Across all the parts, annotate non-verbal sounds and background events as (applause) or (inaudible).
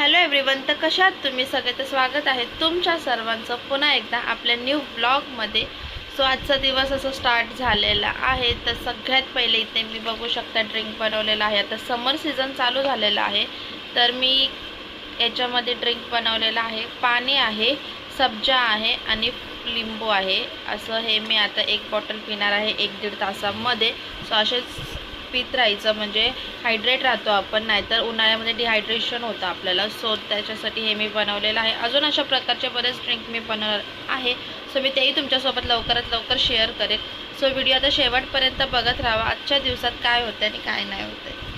Hello everyone तर कशात तुम्ही? सगळे तर स्वागत आहे तुमच्या सर्वांचं पुन्हा एकदा आपल्या न्यू ब्लॉगमध्ये सो आजचा दिवस असं स्टार्ट झालेला आहे. तर सगळ्यात पहिले इथे मी बघू शकता ड्रिंक बनवलेला आहे. आता समर सीझन चालू झालेला आहे. तर मी याच्यामध्ये ड्रिंक बनवलेलं आहे. पाणी आहे सब्जा आहे आणि लिंबू आहे. असं हे मी आता एक बॉटल पिणार आहे एक दीड तासामध्ये. सो असेच पित राहायचं म्हणजे हायड्रेट राहतो आपण नाहीतर उन्हाळ्यामध्ये डिहायड्रेशन होतं आपल्याला. सो त्याच्यासाठी हे मी बनवलेलं आहे. अजून अशा प्रकारचे बरेच ड्रिंक मी बनवणार आहे. सो मी तेही तुमच्यासोबत लवकरात लवकर शेअर करेन. सो व्हिडिओ आता शेवटपर्यंत बघत राहा. आजच्या दिवसात काय होतं आणि काय नाही होतं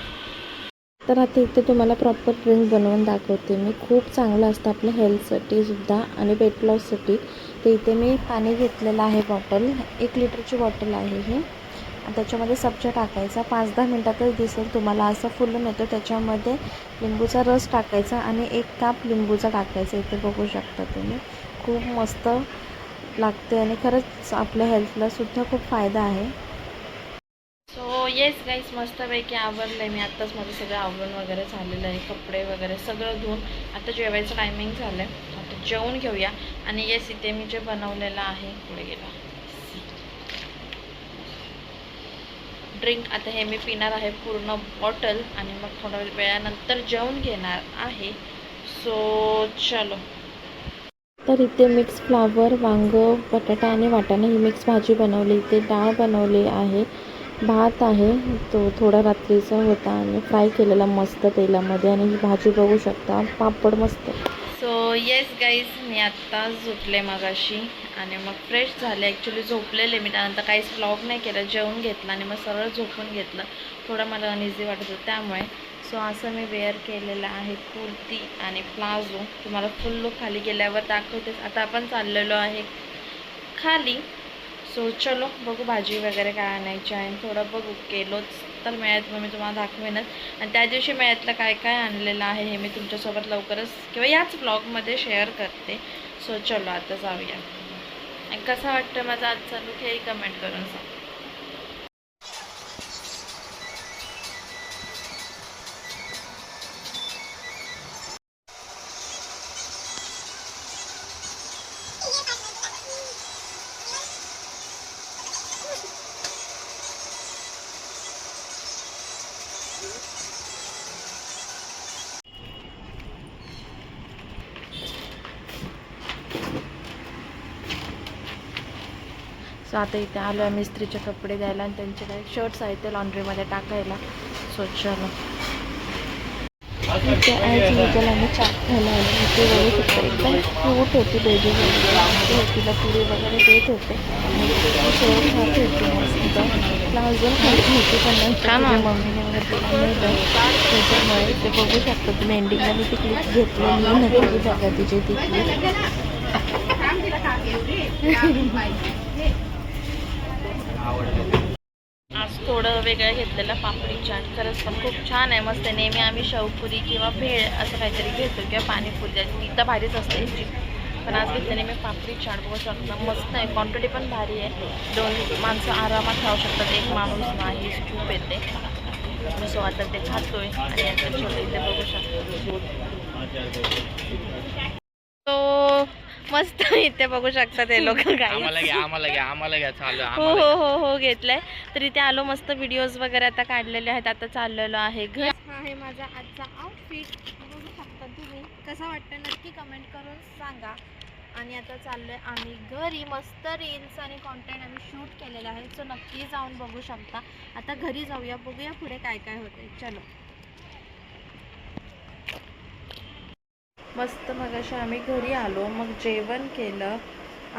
तर आता इथे तुम्हाला प्रॉपर ड्रिंक बनवून दाखवते मी. खूप चांगलं असतं आपल्या हेल्थसाठी सुद्धा आणि वेट लॉससाठी तर इथे मी पाणी घेतलेलं आहे बॉटल एक लिटरची बॉटल आहे ही. त्याच्यामध्ये सब्जा टाकायचा. पाच दहा मिनटातच दिसेल तुम्हाला. असं फुलून येतो त्याच्यामध्ये लिंबूचा रस टाकायचा आणि एक काप लिंबूचा टाकायचा. इथे बघू शकता तुम्ही. खूप मस्त लागते आणि खरंच आपल्या हेल्थला सुद्धा खूप फायदा आहे. सो येस गाईस मस्तपैकी आवरलं आहे मी आत्ताच माझं सगळं आवरून वगैरे झालेलं आहे. कपडे वगैरे सगळं धुवून आता जेवायचं टायमिंग झालं आहे आता जेवून घेऊया. आणि येस इथे मी जे बनवलेलं आहे पुढे गेला. ड्रिंक आता हे मी पिणार आहे पूर्ण बॉटल आणि मग थोड्या वेळानंतर जेवण घेणार आहे. सो चलो. तर इथे मिक्स फ्लावर वांग बटाटा आणि वाटाणा ही मिक्स भाजी बनवली. इथे डाळ बनवली आहे. भात आहे. तो थोडा रात्रीचा होता आणि फ्राय केलेला मस्त तेलामध्ये आणि ही भाजी बघू शकता. पापड मस्त. सो येस गाईज मी आत्ता झोपले मगाशी आणि मग फ्रेश झाले. ॲक्च्युली झोपलेले मी. त्यानंतर काहीच व्लॉग नाही केलं. जेवून घेतलं आणि मग सरळ झोपून घेतलं. थोडं मला अनइझी वाटत होतं त्यामुळे. सो असं मी वेअर केलेलं आहे. कुर्ती आणि प्लाझो. तुम्हाला फुल लुक खाली गेल्यावर दाखवतेच. आता आपण चाललेलो आहे खाली. सो चलो बघू भाजी वगैरे काय आणायची आहे. थोडं बघू केलोच तर मिळत मग मी तुम्हाला दाखवेनच. आणि त्या दिवशी मिळतलं काय काय आणलेलं आहे हे मी तुमच्यासोबत लवकरच किंवा याच ब्लॉगमध्ये शेअर करते. सो चलो आता जाऊया. आणि कसं वाटतं माझा आजचा लुक हेही कमेंट करून सांग. सो आता इथे आलो आहे मिस्त्रीचे कपडे द्यायला आणि त्यांचे काही शर्ट्स आहेत ते लॉन्ड्रीमध्ये टाकायला. सो चलो. इथे ॲज युजल आम्ही चाट खायला आलो. इथे बघू शकता एकदम क्यूट होती बेबी वगैरे तिला पुरी वगैरे देत होते. आणि ती शेव खात होती मस्त. खायची होती. पण. मम्मीने वगैरे तिला त्याच्यामुळे ते बघू शकता तुम्ही एंडिंगला मी ती क्लिप घेतलेली नक्की बघा तिची ती क्लिप आज थोडं वेगळं घेतलेलं पापडी चाट. खरंच पण खूप छान आहे. मस्त आहे. नेहमी आम्ही शेवपुरी किंवा भेळ असं काहीतरी घेतो किंवा पाणीपुरी. ती तर भारीच असते पण आज घेतलेली मी पापडी चाट. बघू शकता मस्त आहे. क्वांटिटी पण भारी आहे. दोन माणसं आरामात खाऊ शकतात. एक माणूस नाही खूप येते. सो आता ते खातोय. आणि आता छोटे इथे बघू शकतो. मस्त इथे बघू शकता ते लोक (laughs) आम्हाला घ्या आम्हाला घ्या आम्हाला घ्या चालू हो हो हो हो घेतलंय. तर इथे आलो मस्त व्हिडिओज वगैरे आता काढलेले आहेत आता चाललेलो आहे घर. हा आहे माझा आजचा आउटफिट बघू शकता तुम्ही. कसा वाटतं नक्की कमेंट करून सांगा. आणि आता चाललोय आम्ही घरी. मस्त रील्स आणि कॉन्टेंट आम्ही शूट केलेलं आहे. सो नक्की जाऊन बघू शकता. आता घरी जाऊया बघूया पुढे काय काय होतंय. चलो. मस्त मग अशा आम्ही घरी आलो मग जेवण केलं.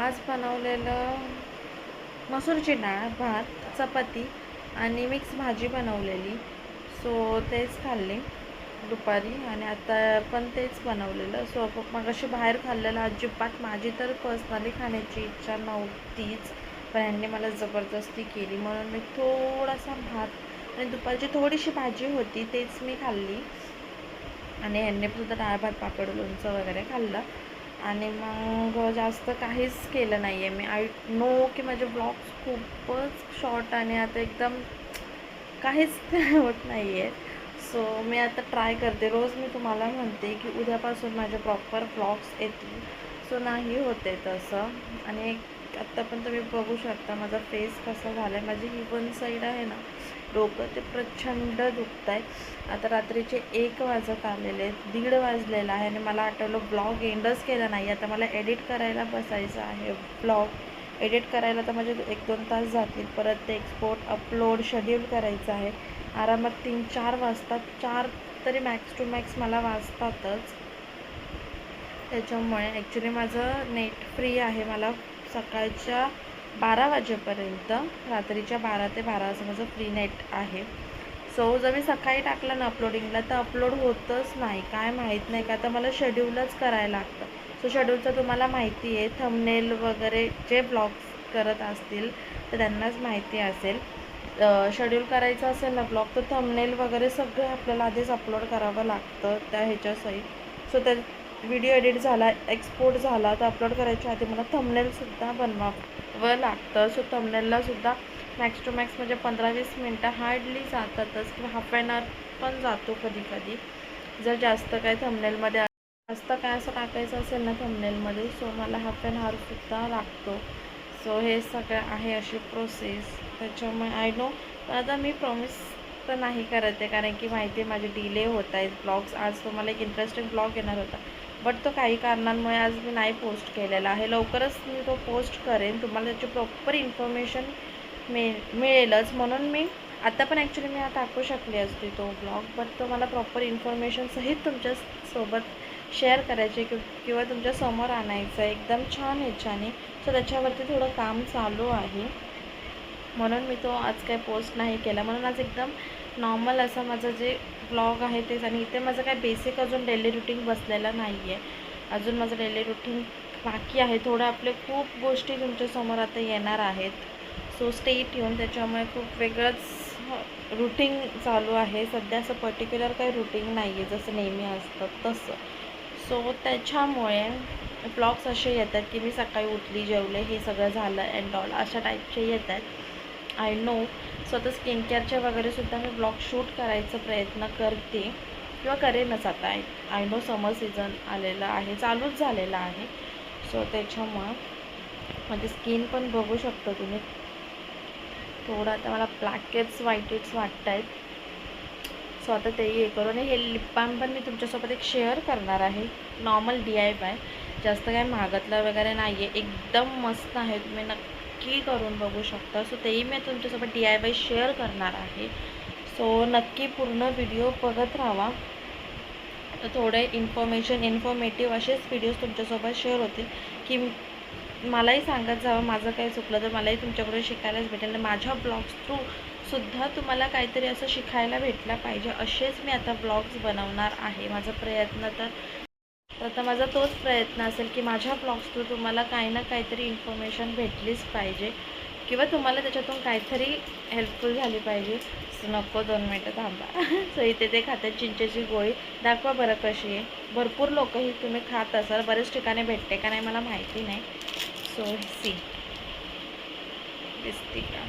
आज बनवलेलं मसूरची डाळ भात चपाती आणि मिक्स भाजी बनवलेली. सो तेच खाल्ले दुपारी आणि आता पण तेच बनवलेलं. सो मग अशी बाहेर खाल्लेलं अजिबात. माझी तर पर्सनली खाण्याची इच्छा नव्हतीच पण ह्यांनी मला जबरदस्ती केली. म्हणून मी थोडासा भात आणि दुपारची थोडीशी भाजी होती तेच मी खाल्ली. आणि ह्यांनी सुद्धा डाळ भात पापड लोणचं वगैरे खाल्लं. आणि मग जास्त काहीच केलं नाही आहे मी आय नो की माझे ब्लॉग्स खूपच शॉर्ट आणि आता एकदम काहीच होत नाही आहे सो मी आता ट्राय करते. रोज मी तुम्हाला म्हणते की उद्यापासून माझे प्रॉपर ब्लॉग्स येतील. सो नाही होते तसं. आणि आत्ता पण तुम्ही बघू शकता माझा फेस कसा झाला आहे माझी ही वन साईड आहे ना डोकं ते प्रचंड दुखत आहे आता रात्रीचे एक वाजत आलेले आहेत दीड वाजलेला आहे आणि मला आठवलं ब्लॉग एंडच केला नाही. आता मला एडिट करायला बसायचं आहे ब्लॉग एडिट करायला तर माझे एक दोन तास जातील. परत ते एक्सपोर्ट अपलोड शेड्यूल करायचं आहे. आरामात तीन चार वाजतात. चार तरी मॅक्स टू मॅक्स मला वाजतातच. त्याच्यामुळे ॲक्च्युली माझं नेट फ्री आहे. मला सकाळच्या बारा वाजेपर्यंत रात्रीच्या बारा ते बारा असं माझं फ्री नेट आहे. सो जर मी सकाळी टाकलं ना अपलोडिंगला तर अपलोड होतच नाही. काय माहीत नाही का तर मला शेड्यूलच करायला लागतं. सो शेड्यूलचं तुम्हाला माहिती आहे. थंबनेल वगैरे जे ब्लॉग्स करत असतील तर त्यांनाच माहिती असेल. शेड्यूल करायचं असेल ना ब्लॉग तर थंबनेल वगैरे सगळं आपल्याला आधीच अपलोड करावं लागतं त्या ह्याच्यासहित सो त्या व्हिडिओ एडिट झाला एक्सपोर्ट झाला तर अपलोड करायच्या आधी मला थंबनेलसुद्धा बनवावं लागतं. सो थंबनेललासुद्धा मॅक्स टू मॅक्स म्हणजे पंधरा वीस मिनटं हार्डली जातातच किंवा हाफ ॲन आवर पण जातो कधी कधी जर जास्त काय थंबनेलमध्ये जास्त काय असं टाकायचं असेल ना थंबनेलमध्ये सो मला हाफ ॲन आवरसुद्धा लागतो. सो हे सगळं आहे अशी प्रोसेस त्याच्यामुळे आय नो पण आता मी प्रॉमिस तर नाही करत आहे कारण की माहिती आहे माझे डिले होत आहेत ब्लॉग्स आज तुम्हाला एक इंटरेस्टिंग ब्लॉग येणार होता. बट तो काही कारणांमुळे आज मी नाही पोस्ट केलेला आहे. लवकरच मी तो पोस्ट करेन. तुम्हाला त्याची प्रॉपर इन्फॉर्मेशन मिळ मिळेलच. म्हणून मी आता पण ॲक्च्युली मी हा टाकू शकली असते तो ब्लॉग बट तो मला प्रॉपर इन्फॉर्मेशनसहित तुमच्यासोबत शेअर करायचे कि किंवा तुमच्यासमोर आणायचं आहे. एकदम छान ह्याच्याने. सो त्याच्यावरती थोडं काम चालू आहे. म्हणून मी तो आज काही पोस्ट नाही केला. म्हणून आज एकदम नॉर्मल असं माझं जे ब्लॉग आहे तेच आणि इथे माझं काय बेसिक अजून डेली रुटीन बसलेलं नाही आहे अजून माझं डेली रुटीन बाकी आहे. थोडं आपले खूप गोष्टी तुमच्यासमोर आता येणार आहेत. सो स्टेट येऊन त्याच्यामुळे खूप वेगळंच रुटीन चालू आहे. सध्या असं पर्टिक्युलर काही रुटीन नाही आहे जसं नेहमी असतं तसं. सो त्याच्यामुळे ब्लॉग्स असे येतात की मी सकाळी उठली जेवले हे सगळं झालं अँड ऑल अशा टाईपचे येतात. आय नो स्वतः स्किन केअरचे वगैरेसुद्धा मी ब्लॉग शूट करायचा प्रयत्न करते. किंवा करेनच आता. I I know summer season आलेलं आहे चालूच झालेलं आहे. सो त्याच्यामुळं म्हणजे स्किन पण बघू शकतो तुम्ही. थोडं आता मला ब्लॅकेट्स व्हाईटेट्स वाटत आहेत सो आता तेही हे करून हे लिप बाम पण मी तुमच्यासोबत एक शेअर करणार आहे. नॉर्मल डी आय बाय जास्त काय महागातलं वगैरे नाही आहे एकदम मस्त आहे तुम्ही नक्की नक्की करून बघू शकता. सो तेही मी तुमच्यासोबत डी आय वाय शेअर करणार आहे. सो नक्की पूर्ण व्हिडिओ बघत राहा. थोडे इन्फॉर्मेशन इन्फॉर्मेटिव्ह असेच व्हिडिओज तुमच्यासोबत शेअर होतील. की मलाही सांगत जावं माझं काही चुकलं तर मलाही तुमच्याकडून शिकायलाच भेटेल. आणि माझ्या ब्लॉग्स थ्रू सुद्धा तुम्हाला काहीतरी असं शिकायला भेटलं पाहिजे. असेच मी आता ब्लॉग्स बनवणार आहे. माझा प्रयत्न तर तर आता माझा तोच प्रयत्न असेल की माझ्या ब्लॉग्स थ्रू तुम्हाला काही ना काहीतरी इन्फॉर्मेशन भेटलीच पाहिजे. किंवा तुम्हाला त्याच्यातून काहीतरी हेल्पफुल झाली पाहिजे. नको दोन मिनटं थांबा. (laughs) सो इथे ते खातात चिंचेची गोळी. दाखवा बरं कशी आहे. भरपूर लोक ही तुम्ही खात असाल. बरेच ठिकाणी भेटते का नाही मला माहिती नाही. सो सी दिसते का?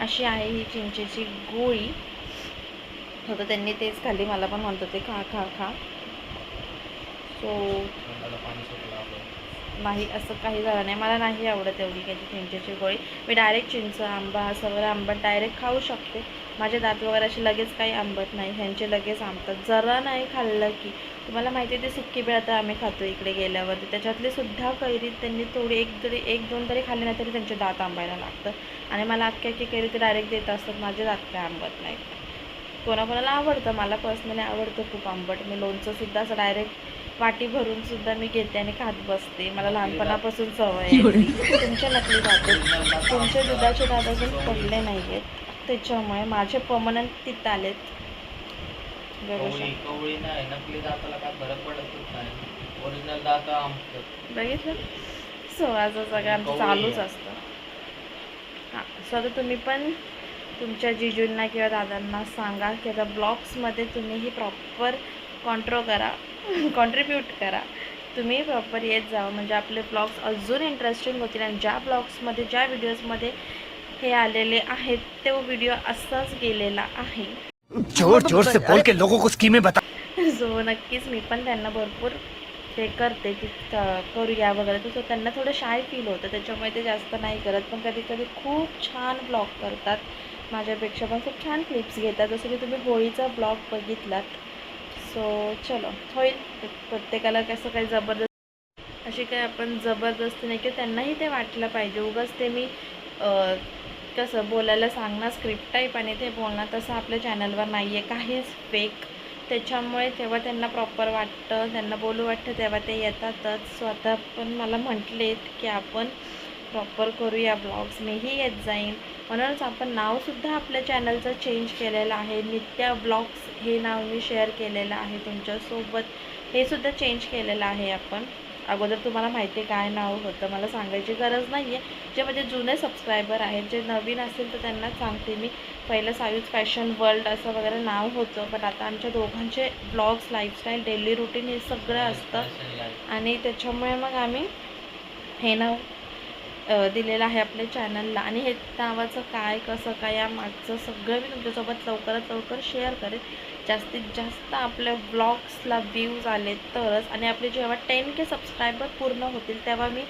अशी आहे ही चिंचेची गोळी. होतं त्यांनी तेच खाल्ली. मला पण म्हणत होते खा खा खा. सो नाही असं काही झालं नाही. मला नाही आवडत एवढी काही चिंचेची गोळी. मी डायरेक्ट चिंच आंबा हा सगळं आंबट डायरेक्ट खाऊ शकते. माझे दात वगैरे असे लगेच काही आंबट नाही. ह्यांचे लगेच आंबतात. जरा नाही खाल्लं की. तुम्हाला माहिती आहे ते सुक्की बेळ आता आम्ही खातो इकडे गेल्यावरती त्याच्यातले सुद्धा कैरीत त्यांनी थोडी एक तरी एक दोन तरी खाल्ले नाही तरी त्यांचे दात आंबायला लागतं आणि मला अख्ख्या की कैरी ते डायरेक्ट देत असतात. माझे दात काय आंबत नाहीत. कोणाकोणाला आवडतं. मला पर्सनली आवडतं खूप आंबट. मी लोणचंसुद्धा असं डायरेक्ट वाटी भरून सुद्धा मी घेते आणि खात बसते. मला लहानपणापासून सवय आहे. तुमच्या नकली दात तुमचे दुधाचे दात अजून पडले नाही आहेत त्याच्यामुळे माझे परमनंट तिथं आलेत. बघितलं? सो असं सगळं आमचं चालूच असतं. हां सो आता तुम्ही पण तुमच्या जिजूंना किंवा दादांना सांगा की आता ब्लॉग्समध्ये तुम्हीही प्रॉपर कॉन्ट्रो करा. (laughs) कॉन्ट्रीब्यूट करा. तुम्ही प्रॉपर येत जावं म्हणजे आपले ब्लॉग्स अजून इंटरेस्टिंग होतील आणि ज्या ब्लॉग्समध्ये ज्या व्हिडिओजमध्ये हे आलेले आहेत तो व्हिडिओ असाच गेलेला आहे. जोर जोर से बोल के लोगों को स्कीमें बता. सो (laughs) नक्कीच. मी पण त्यांना भरपूर ते करते की क- करूया वगैरे. तसं त्यांना थोडं शाय फील होतं. त्याच्यामुळे ते जास्त नाही करत. पण कधी कधी खूप छान ब्लॉग करतात. माझ्यापेक्षा पण खूप छान क्लिप्स घेतात. जसं की तुम्ही होळीचा ब्लॉग बघितलात. सो चलो होईल. प्रत्येकाला कसं काही जबरदस्त अशी काय आपण जबरदस्ती नाही की त्यांनाही ते वाटलं पाहिजे. उगाच ते मी कसं बोलायला सांगणार स्क्रिप्ट टाईप आणि ते बोलणार तसं आपल्या चॅनलवर नाही आहे काहीच फेक त्याच्यामुळे तेव्हा त्यांना प्रॉपर वाटतं त्यांना बोलू वाटतं तेव्हा ते येतातच. स्वतः पण मला म्हटलेत की आपण प्रॉपर करूया ब्लॉग्स मीही येत जाईन. म्हणूनच आपण नावसुद्धा आपल्या चॅनलचं चेंज केलेलं आहे. नित्या ब्लॉग्स हे नाव मी शेअर केलेलं आहे तुमच्यासोबत. हे सुद्धा चेंज केलेलं आहे आपण. अगोदर तुम्हाला माहिती आहे काय नाव होतं. मला सांगायची गरज नाही आहे जे माझे जुने सबस्क्रायबर आहेत जे नवीन असेल तर त्यांना सांगते मी. पहिलं सायूज फॅशन वर्ल्ड असं वगैरे नाव होतं. पण आता आमच्या दोघांचे ब्लॉग्स लाईफस्टाईल डेली रुटीन हे सगळं असतं. आणि त्याच्यामुळे मग आम्ही हे नाव दिलेलं आहे आपल्या चॅनलला आणि हे नावाचं काय कसं काय या मागचं सगळं मी तुमच्यासोबत लवकरात लवकर शेअर करेन. जास्तीत जास्त आपल्या ब्लॉग्सला व्ह्यूज आले तरच आणि आपले जेव्हा टेन के सबस्क्रायबर पूर्ण होतील तेव्हा मी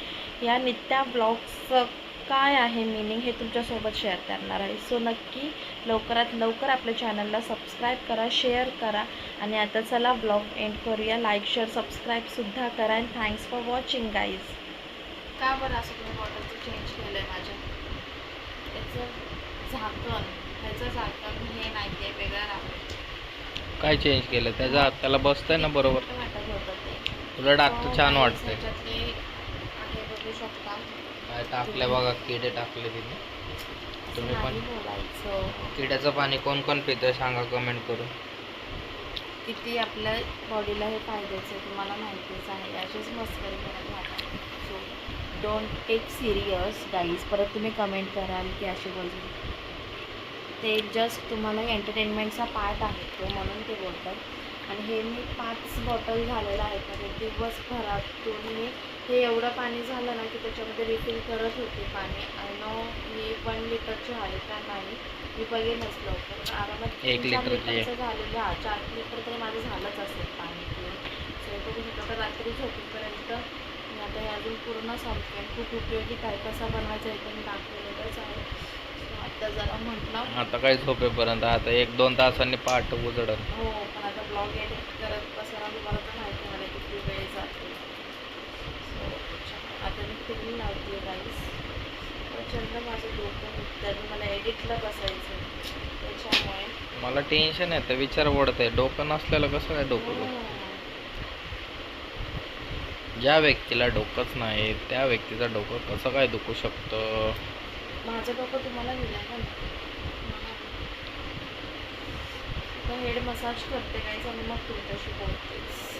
या नित्या ब्लॉग्सचं काय आहे मिनिंग हे तुमच्यासोबत शेअर करणार आहे. सो नक्की लवकरात लवकर आपल्या चॅनलला सबस्क्राईब करा शेअर करा. आणि आता चला ब्लॉग एंड करूया. लाईक शेअर सबस्क्राईबसुद्धा करा. And thanks for watching guys का बरं असं तुम्ही चेंज केलं आहे माझ्या. याचं झाकण ह्याचं झाकण हे नाही आहे वेगळं राहतं काय चेंज केलं? त्याचा त्याला बसतंय ना बरोबर? वाटत होतं ते. उलट आता छान guys, वाटतंय. ह्याच्यातले आहे बघू शकता. काय टाकले बघा किडे टाकले तिने. तुम्ही पण किड्याचं पाणी कोण कोण पितंय सांगा कमेंट करून. किती आपल्या बॉडीला हे फायद्याचं तुम्हाला माहितीच आहे. असेच मस्करी करत राहतात. So don't take serious guys परत तुम्ही कमेंट कराल की असे बोलतो ते जस्ट तुम्हाला एंटरटेनमेंटचा पार्ट आहे तो म्हणून ते बोलतात. आणि हे मी पाच बॉटल झालेलं आहे. म्हणजे दिवसभरातून मी हे एवढं पाणी झालं ना की त्याच्यामध्ये रिफिल करत होते पाणी. आय नो मी वन लिटरचे आहे का नाही. मी बघेनच लवकर. पण आरामात एक तीन चार लिटरचे. झालेलं. हा चार लिटर तरी माझं झालंच असेल पाणी पिऊन. सो शकतो तर रात्री झोपेपर्यंत मी आता हे अजून पूर्ण संपवेन खूप उपयोगी काय कसा बनवायचा आहे मी दाखवलेलंच आहे. आता जरा म्हटलं. आता काय झोपेपर्यंत. आता एक दोन तासांनी पाठ उजडल. हो पण आता ब्लॉग एडिट करत बसायला तुम्हाला तर माहिती आहे मला किती वेळ जातो सो आता मी लावते प्रचंड माझं डोकं दुखतं मला एडिटला बसायचं आहे. त्याच्यामुळे मला टेन्शन येतं विचार पडतंय डोकं नसलेलं कसं काय डोकं. ज्या व्यक्तीला डोकंच नाही त्या व्यक्तीचं डोकं कसं काय दुखू शकतं? माझं डोकं तुम्हाला दिलं का हेड मसाज करते काय चालू मग तुमच्याशी बोलतेस